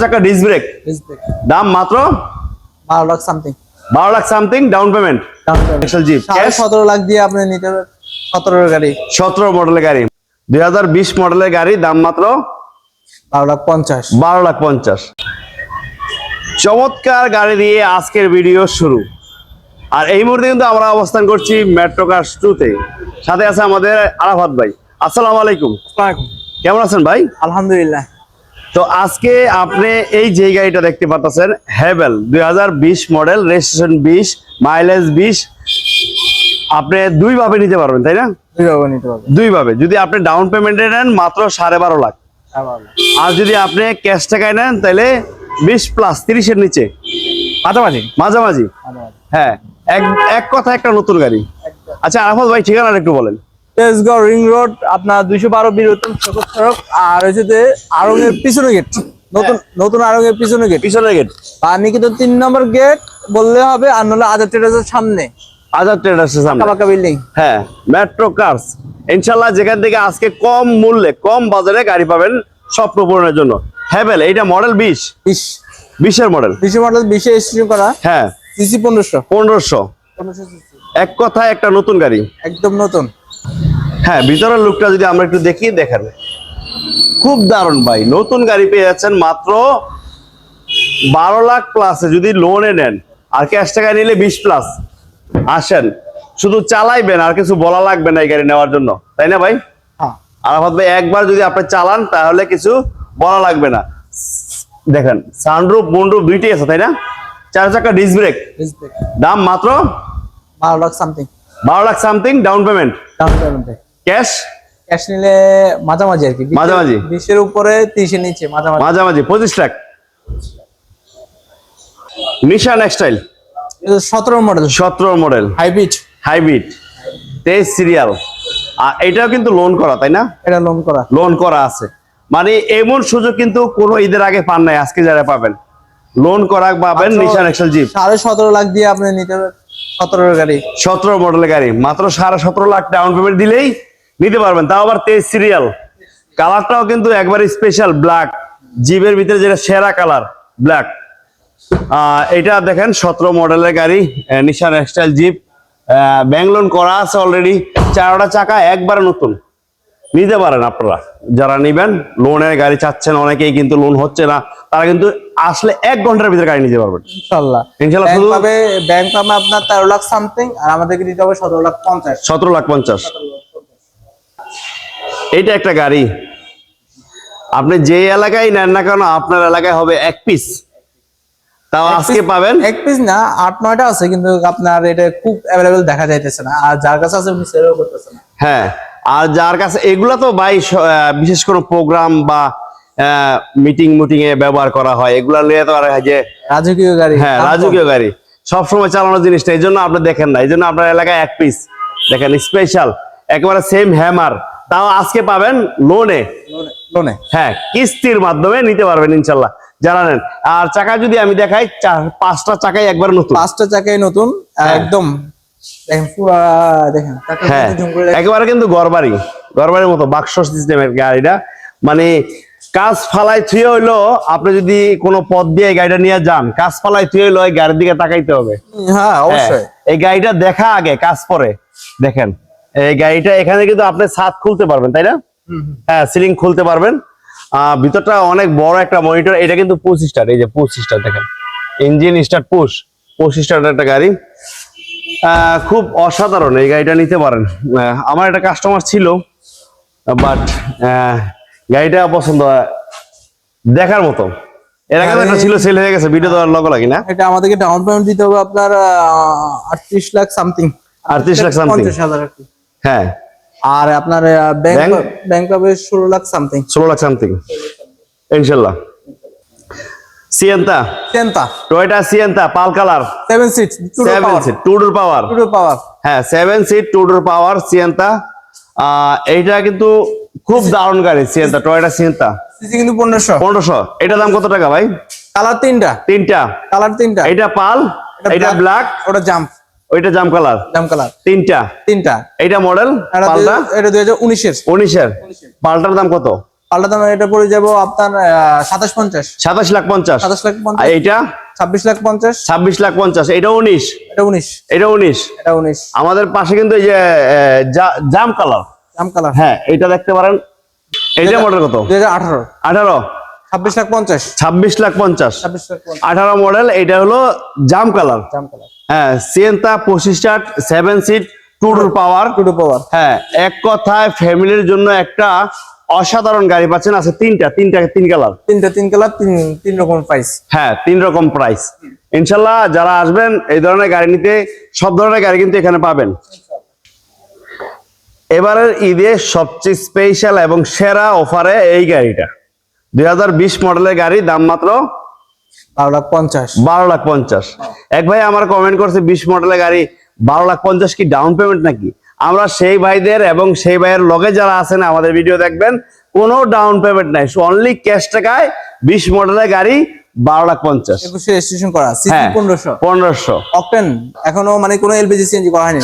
চাকা disc brake দাম মাত্র? বারো লাখ সামথিং বারো লাখ সামথিং ডাউন পেমেন্ট সতেরো লাখ দিয়ে আপনি নিতে সতেরোর গাড়ি। সতেরো মডেলের গাড়ি। দুই হাজার বিশ মডেলের গাড়ি দাম মাত্র? বারো লাখ পঞ্চাশ। বারো লাখ পঞ্চাশ। চমৎকার গাড়ি দিয়ে আজকের ভিডিও শুরু। আর এই মুহূর্তে কিন্তু আমরা অবস্থান করছি মেট্রো কার টুতে সাথে আছে আমাদের আরাফাত ভাই। আসসালামু আলাইকুম। কেমন আছেন ভাই? আলহামদুলিল্লাহ। তো আজকে আপনি এই যে গাড়িটা দেখতে পাচ্ছেন হ্যাভেল দুই হাজার বিশ মডেল রেজিস্ট্রেশন বিশ মাইলেজ বিশ আপনি দুই ভাবে নিতে পারবেন তাই না? দুইভাবে যদি আপনি ডাউন পেমেন্টে নেন মাত্র সাড়ে বারো লাখ। আর যদি আপনি ক্যাশ টাকায় নেন তাহলে বিশ প্লাস তিরিশের নিচে। মাঝামাঝি? মাঝামাঝি। মাঝামাঝি। হ্যাঁ। এক এক কথা একটা নতুন গাড়ি। আচ্ছা আরাফাত ভাই ঠিকানা একটু বলেন। তেজগাঁও রিং রোড আপনার দুইশো বারো বীরত্তম সড়ক সড়ক আর হচ্ছে যে আরঙের পিছনে গেট নতুন নতুন আরঙের পিছনে গেট পিছনের গেট আর নিকিত তিন নম্বর গেট বললে হবে আর নাহলে আজাদ ট্রেডার্সের সামনে। আজাদ ট্রেডার্সের সামনে। পাকা বিল্ডিং হ্যাঁ মেট্রো কার্স ইনশাল্লাহ যেখান থেকে আজকে কম মূল্যে কম বাজারে গাড়ি পাবেন স্বপ্ন পূরণের জন্য। হ্যাভেল এইটা মডেল বিশ? বিশ। বিশের মডেল বিশ মডেল বিশে স্ট্রিম করা। হ্যাঁ। সিসি পনেরোশো। পনেরোশো। পনেরোশো এক কথায় একটা নতুন গাড়ি। একদম নতুন। হ্যাঁ ভিতরের লুকটা যদি আমরা একটু দেখি দেখেন। খুব দারুণ ভাই নতুন গাড়ি পেয়ে যাচ্ছেন মাত্র বারো লাখ প্লাসে যদি লোনে নেন আর ক্যাশ টাকা নিলে বিশ প্লাস আসেন শুধু চালাইবেন আর কিছু বলা লাগবে না এই গাড়ি নেওয়ার জন্য। তাই না ভাই? হ্যাঁ। আরাফাত ভাই একবার যদি আপনি চালান তাহলে কিছু বলা লাগবে না। দেখেন সানরুফ মুন্ডুপ দুইটাই আছে তাই না? চার চাকা ডিস্ক ব্রেক দাম মাত্র বারো লাখ সামথিং বারো lakh something down payment down পেমেন্টে ক্যাশ? ক্যাশ নিলে মাঝামাঝি আর কি। মাঝামাঝি। বিশের উপরে তিরিশের নিচে মাঝামাঝি। মাঝামাঝি পঁচিশ লাখ। নিশা নেক্সটাইল সতেরো মডেল সতেরো মডেল হাইব্রিড হাইব্রিড তেইশ সিরিয়াল আর এটাও কিন্তু লোন করা তাই না? এটা লোন করা। লোন করা আছে। মানে এমন সুযোগ কিন্তু কোনো ঈদের আগে পান নাই আজকে যারা পাবেন। লোন করা পাবেন নিশান এক্সেল জিপ সাড়ে সতেরো লাখ দিয়ে আপনি নিতে সতেরোর গাড়ি। সতেরো মডেলের গাড়ি। মাত্র সাড়ে সতেরো লাখ ডাউন পেমেন্ট দিলেই নিতে পারবেন। তাও আবার তেজ সিরিয়াল কালারটাও কিন্তু একবারে স্পেশাল ব্ল্যাক জিপের ভিতরে যেটা সেরা কালার ব্ল্যাক এটা দেখেন সতেরো মডেলের গাড়ি নিশান এক্সটাইল জিপ ব্যাংলোন করা আছে অলরেডি চারটা চাকা একবারে নতুন। নিতে পারেন আপনারা। যারা নিবেন লোনের গাড়ি চাচ্ছেন অনেকেই কিন্তু লোন হচ্ছে না। তারা কিন্তু আসলে এক ঘণ্টার ভিতরে গাড়ি নিতে পারবেন। ইনশাল্লাহ। ইনশাল্লাহ ব্যাংক পাবে আপনার তেরো লাখ সামথিং আর আমাদেরকে দিতে হবে সতেরো লাখ পঞ্চাশ। সতেরো লাখ পঞ্চাশ। এইটা একটা গাড়ি। আপনি যে এলাকায় নেন না কেন আপনার এলাকায় হবে এক পিস তাও আজকে পাবেন। এক পিস না আট নয়টা আছে কিন্তু আপনার এটা খুব অ্যাভেলেবেল দেখা যাইতেছে না। আর যার কাছে আছে উনি সেলও করতেছে না। হ্যাঁ আর যার কাছে এগুলা তো আহ, বিশেষ কোনো প্রোগ্রাম বা মিটিং মিটিং এ ব্যবহার করা হয়। এগুলা নিয়ে তো আর যে রাজকীয় গাড়ি। হ্যাঁ রাজকীয় গাড়ি। সবসময় চালানোর জিনিসটা এই জন্য আপনি দেখেন না। এই জন্য আপনার এলাকায় এক পিস দেখেন স্পেশাল একেবারে সেম হ্যামার তাও আজকে পাবেন লোনে। লোনে হ্যাঁ কিস্তির মাধ্যমে নিতে পারবেন ইনশাল্লাহ। যারা নেন আর চাকা যদি আমি দেখাই পাঁচটা চাকাই একবার নতুন। পাঁচটা চাকাই নতুন হ্যাঁ। একদম দেখেন হ্যাঁ। একেবারে কিন্তু গড়বাড়ি গড়বাড়ির মতো বাক্স সিস্টেমের গাড়িটা। মানে কাজ ফালাই থুয়ে হইল আপনি যদি কোনো পথ দিয়ে গাড়িটা নিয়ে যান কাজ ফালাই থুয়ে হইল এই গাড়ির দিকে তাকাইতে হবে। হ্যাঁ অবশ্যই। হ্যাঁ, এই গাড়িটা দেখা আগে কাজ পরে। দেখেন এই গাড়িটা এখানে কিন্তু আপনি ছাদ খুলতে পারবেন তাই না। হ্যাঁ সিলিং খুলতে পারবেন। আহ, ভিতরটা অনেক বড় একটা মনিটর এটা কিন্তু পুশ স্টার এই যে পুশ স্টার দেখেন। Engine start push push start একটা গাড়ি। খুব অসাধারণ এই গাড়িটা নিতে পারেন। আমার একটা কাস্টমার ছিল বাট গাড়িটা পছন্দ দেখার মতো। এর আগে একটা ছিল সেল হয়ে গেছে ভিডিও দেওয়ার লগ লাগি না? এটা আমাদেরকে ডাউন পেমেন্ট দিতে হবে আপনার আটত্রিশ লাখ সামথিং 38 লাখ something। পঞ্চাশ হাজার। হ্যাঁ। আর আপনার ব্যাংক? ব্যাংক পাবে ষোলো লাখ সামথিং ষোলো লাখ সামথিং ইনশাল্লাহ। Sienta চেন্তা Toyota Sienta pearl colour. Seven seat seven seat two door power two power হ্যাঁ seven seat two door power Sienta এইটা কিন্তু খুব দারুণ গাড়ি সিয়েন্তা টয়টা সিয়েন্তা সিসি কিন্তু পনেরোশো। পনেরোশো। এটা দাম কত টাকা ভাই? কালার তিনটা। তিনটা। কালার তিনটা। এটা পাল এটা ব্ল্যাক ওটা জাম্প ওইটা জাম কালার জাম কালার তিনটা? তিনটা। এইটা মডেল পালটা? এটা দুই হাজার উনিশের। উনিশের? পাল্টার দাম কত? পাল্টা দাম এটা পড়ে যাব আপনার সাতাশ পঞ্চাশ। সাতাশ লাখ পঞ্চাশ। সাতাশ লাখ আর এইটা? ছাব্বিশ লাখ পঞ্চাশ। ছাব্বিশ লাখ পঞ্চাশ। এটা উনিশ? এটা উনিশ। এটা উনিশ? এটা উনিশ। আমাদের পাশে কিন্তু এই যে জাম কালার জাম কালার হ্যাঁ এটা দেখতে পারেন। এইটা মডেল কত? দুই হাজার আঠারো। আঠারো? ছাব্বিশ লাখ পঞ্চাশ। ছাব্বিশ লাখ পঞ্চাশ। আঠারো মডেল এটা হলো জাম কালার জাম কালার হ্যাঁ সিয়েন্তা পঁচিশ start seven seat two door power two door power হ্যাঁ এক কথায় ফ্যামিলির জন্য একটা অসাধারণ গাড়ি পাচ্ছেন আছে তিনটা তিনটা তিন কালার তিনটা তিন কালার তিন তিন রকম প্রাইস হ্যাঁ তিন রকম প্রাইস ইনশাল্লাহ যারা আসবেন এই ধরনের গাড়ি নিতে সব ধরনের গাড়ি কিন্তু এখানে পাবেন। এবারের ঈদে সবচেয়ে স্পেশাল এবং সেরা অফারে এই গাড়িটা। দু হাজার বিশ মডেলের গাড়ি দাম মাত্র বারো লাখ পঞ্চাশ। বারো লাখ পঞ্চাশ। এক ভাই আমার কমেন্ট করছে বিশ মডেলের গাড়ি বারো লাখ পঞ্চাশ কি ডাউন পেমেন্ট নাকি? আমরা সেই ভাইদের এবং সেই ভাইয়ের লগে যারা আছেন আমাদের ভিডিও দেখবেন কোনো ডাউন পেমেন্ট নাই। অনলি ক্যাশ টাকায় বিশ মডেলের গাড়ি বারো লাখ পঞ্চাশ। একুশে রেজিস্ট্রেশন করা হ্যাঁ পনেরোশো। পনেরোশো। অকটেন এখনও মানে কোনো এলপিজি সিএনজি করা হয়নি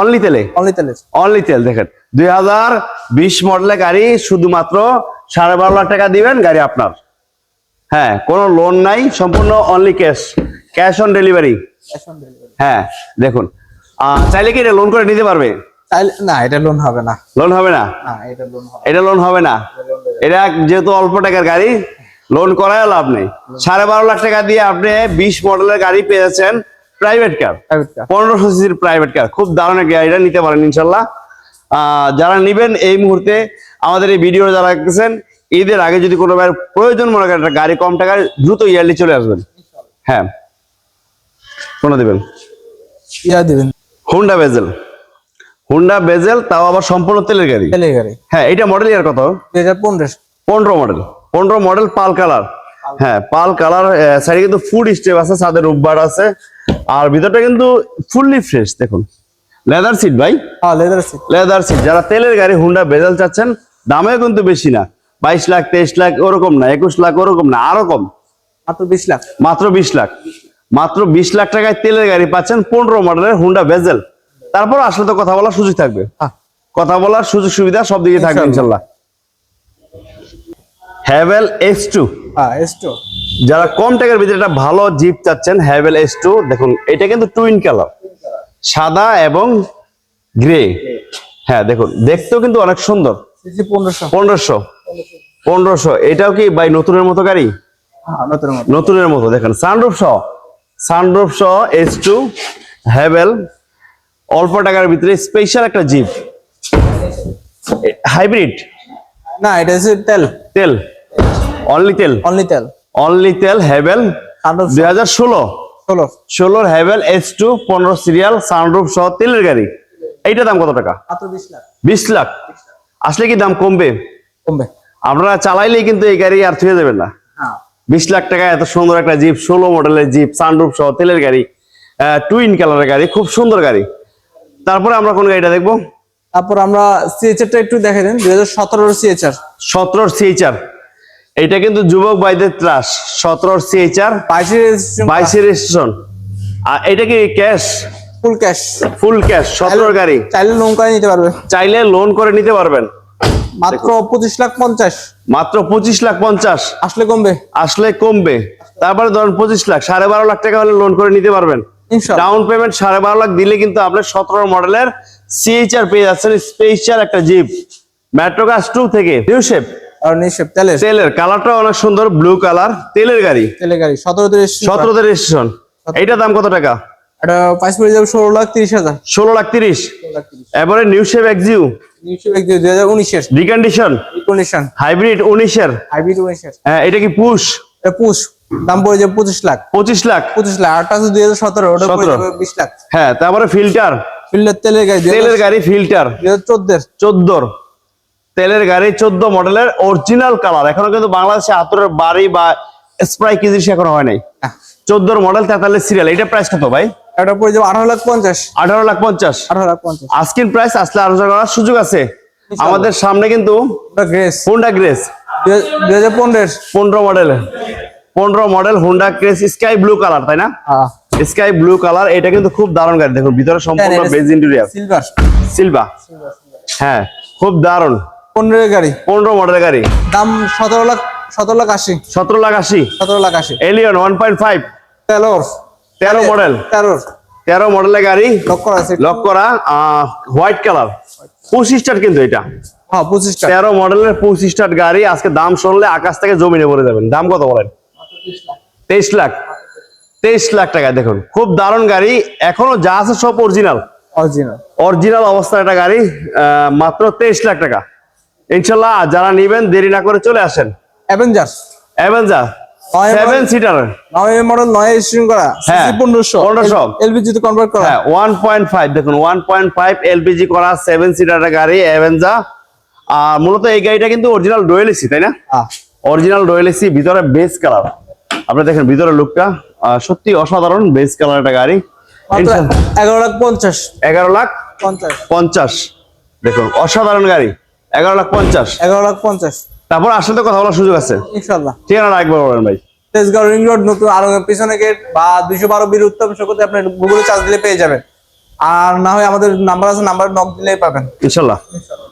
অনলি তেলে। অনলি তেলের অনলি তেল। দেখেন। দুই হাজার বিশ মডেলের গাড়ি শুধুমাত্র সাড়ে বারো লাখ টাকা দিবেন গাড়ি আপনার। হ্যাঁ কোনো লোন নাই সম্পূর্ণ only cash cash on delivery হ্যাঁ দেখুন। চাইলে কি এটা লোন করে নিতে পারবে? না এটা লোন হবে না। লোন হবে না? এটা লোন হবে না। এটা যেহেতু অল্প টাকার গাড়ি লোন করায় লাভ নেই। সাড়ে বারো লাখ টাকা দিয়ে আপনি বিশ মডেলের গাড়ি পেয়েছেন প্রাইভেট কার পনেরোশো সিসির প্রাইভেট কার খুব দারুণ একটা গাড়িটা নিতে পারেন ইনশাল্লাহ। যারা নিবেন এই মুহূর্তে আমাদের এই ভিডিও যারা দেখতেছেন ঈদের আগে যদি কোনো ভাইয়ের প্রয়োজন মনে করেন একটা গাড়ি কম টাকায় দ্রুত ইয়ারলি চলে আসবেন। হ্যাঁ। শোনা দিবেন? ইয়া দিবেন। হুন্ডা বেজেল হুন্ডা বেজেল তাও আবার সম্পূর্ণ তেলের গাড়ি। গাড়ি। হ্যাঁ এটা মডেল ইয়ার কত? পনেরো। মডেল পনেরো মডেল পাল কালার হ্যাঁ পাল কালার সাইডে কিন্তু ফুড স্টেপ আছে ছাদের রূপবার আছে। আর ভিতরটা কিন্তু ফুললি ফ্রেশ দেখুন। লেদার সিট ভাই? লেদার সিট লেদার সিট যারা তেলের গাড়ি হুন্ডা বেজাল চাচ্ছেন দামেও কিন্তু বেশি না। বাইশ লাখ তেইশ লাখ ওরকম না একুশ লাখ ওরকম না আরও কম। মাত্র বিশ লাখ। মাত্র বিশ লাখ। মাত্র বিশ লাখ টাকায় তেলের গাড়ি পাচ্ছেন পনেরো মডেলের হুন্ডা বেজেল তারপর আসলে তো কথা বলার সুযোগ থাকবে। হ্যাঁ। কথা বলার সুযোগ সুবিধা সব দিকে থাকবে ইনশাল্লাহ। হ্যাভেল এস টু যারা কম টাকার ভিতরে একটা ভালো জিপ চাচ্ছেন হ্যাভেল এস টু দেখুন এটা কিন্তু টুইন কালার সাদা এবং গ্রে হ্যাঁ দেখুন দেখতেও কিন্তু অনেক সুন্দর। পনেরোশো। পনেরোশো। এটাও কি ভাই নতুনের মতো গাড়ি? হ্যাঁ নতুন নতুনের মতো দেখেন সানরুফ সহ। সানরুফ সহ এস টু হ্যাভেল অল্প টাকার ভিতরে স্পেশাল একটা জিপ হাইব্রিড না এটা হচ্ছে তেল। তেল। অনলি তেল? অনলি তেল। অনলি তেল সানরুফ দুই হাজার ষোলো। ষোলো। ষোলোর হ্যাভেল এস টু পনেরো সিরিয়াল সানরুফ সহ তেলের গাড়ি। এইটা দাম কত টাকা? বিশ লাখ। আসলে কি দাম কমবে? কমবে। আপনারা চালাইলেই কিন্তু এই গাড়ি আর থুয়ে দেবেন না। হ্যাঁ। বিশ লাখ টাকা এত সুন্দর একটা জিপ ষোলো মডেলের জিপ সানরুফ সহ তেলের গাড়ি টুইন কালারের গাড়ি খুব সুন্দর গাড়ি। তারপরে আমরা কোন গাড়িটা দেখব? তারপর আমরা সিএচআরটা একটু দেখে দিন দুই হাজার সতেরোর সিএচআর সতেরোর সিএইচআর এটা কিন্তু যুবক ভাইদের ত্রাস সতেরোর সিএইচআর বাইশের রেজিস্ট্রেশন আর এটা কি cash full cash full cash সতেরোর গাড়ি। চাইলে নৌকা নিতে পারবে। চাইলে লোন করে নিতে পারবেন। মাত্র পঁচিশ লাখ পঞ্চাশ। মাত্র পঁচিশ লাখ পঞ্চাশ। আসলে কমবে। আসলে কমবে। তারপরে ধরেন পঁচিশ লাখ সাড়ে বারো লাখ টাকা হলে লোন করে নিতে পারবেন। ডাউন পেমেন্ট সাড়ে বারো লাখ দিলে কিন্তু আপনার সতেরো মডেলের সিএইচআর পেয়ে যাচ্ছেন। স্পেশাল একটা জিপ মেট্রোগাস টু থেকে। নিউ শেপ আর তেলের। তেলের কালারটা অনেক সুন্দর ব্লু কালার তেলের গাড়ি। তেলের গাড়ি সতেরো তিরিশ সতেরোতে রেজিস্ট্রেশন এইটা দাম কত টাকা? এটা পাইস পড়ে যাবে ষোলো লাখ তিরিশ হাজার। ষোলো লাখ তিরিশ। এবারে নিউ শেপ এক্সিউ রিকন্ডিশন হাইব্রিড উনিশের। হাইব্রিড উনিশের। হ্যাঁ, এটা কি পুশ? এটা পুষ দাম পড়ে যাবে পঁচিশ লাখ। পঁচিশ লাখ। পঁচিশ লাখ। আটটা দুই হাজার সতেরো ওটা পড়ে 17 যাবে বিশ লাখ। হ্যাঁ তারপরে ফিল্টার ফিল্ডের তেলের গাড়ি তেলের গাড়ি ফিল্টার হাজার চোদ্দের। চোদ্দোর। তেলের গাড়ি চোদ্দ মডেলের অরিজিনাল কালার এখনও কিন্তু বাংলাদেশে আতরের বাড়ি বা স্প্রাই কিজিস এখনও হয় নাই। চোদ্দোর মডেল তেতাল্লিশ সিরিয়াল এটা প্রাইস কত ভাই? এটা পড়ে যাবে আঠারো লাখ পঞ্চাশ। আঠারো লাখ পঞ্চাশ। আঠারো লাখ পঞ্চাশ। প্রাইস আসলে আলোচনা করার সুযোগ আছে। আমাদের সামনে কিন্তু ওটা গ্রেস হুন্ডা গ্রেস দুই হাজার পনেরো পনেরো মডেল পনেরো model Honda Grace sky blue colour তাই না? হ্যাঁ। স্কাই ব্লু কালার এটা কিন্তু খুব দারুণ গাড়ি। দেখুন ভিতরে সম্পূর্ণ বেজ ইন্টেরিয়ার সিলভার সিলভা হ্যাঁ খুব দারুণ। পনেরো গাড়ি। পনেরো মডেলের গাড়ি। দাম সতেরো লাখ সতেরো লাখ আশি। সতেরো লাখ আশি। সতেরো লাখ আশি। এলিয়ন ওয়ান পয়েন্ট ফাইভ তেরোর তেরো মডেল। তেরোর তেরো মডেলের গাড়ি। লক করা আছে। লক করা হোয়াইট কালার। পঁচিশ স্টার কিন্তু এটা। হ্যাঁ পঁচিশটা তেরো মডেলের পঁচিশ স্টার গাড়ি আজকে দাম শুনলে আকাশ থেকে জমিনে পড়ে যাবেন। দাম কত বলেন? তেইশ লাখ। তেইশ লাখ। টাকা দেখুন। খুব দারুণ গাড়ি। এখনও যা আছে সব অরিজিনাল অরিজিনাল অরিজিনাল অবস্থার একটা গাড়ি মাত্র তেইশ লাখ টাকা। ইনশাল্লাহ যারা নিবেন দেরি না করে চলে আসেন। অ্যাভেঞ্জার অ্যাভেঞ্জার সেভেন সিটার নয় মডেল নয় রেজিস্ট্রেশন করা হ্যাঁ, পনেরোশো। 1500 এলপিজি তে কনভার্ট করা। হ্যাঁ ওয়ান পয়েন্ট ফাইভ দেখুন ওয়ান পয়েন্ট ফাইভ এলপিজি করা সেভেন সিটার গাড়ি অ্যাভেঞ্জা আর মূলত এই গাড়িটা কিন্তু অরিজিনাল ডোয়েল এসি তাই না? অরিজিনাল এসি ভিতরে বেস কালার আপনি দেখেন ভিতরে লুকটা সত্যি অসাধারণ বেস কালার একটা গাড়ি। এগারো লাখ পঞ্চাশ। এগারো লাখ পঞ্চাশ। পঞ্চাশ। দেখুন অসাধারণ গাড়ি। এগারো লাখ পঞ্চাশ। এগারো লাখ পঞ্চাশ। তারপর আসলে তো কথা বলার সুযোগ আছে। ইনশাল্লাহ ঠিকানা একবার বলেন ভাই। তেজগাঁও রিং রোড নতুন আরও পিছনে গেট বা দুইশো বারো বীর উত্তম সকতে আপনি গুগলে চার্জ দিলে পেয়ে যাবেন। আর না হয় আমাদের নাম্বার আছে নাম্বার নক দিলেই পাবেন। ইনশাল্লাহ ইনশাল্লাহ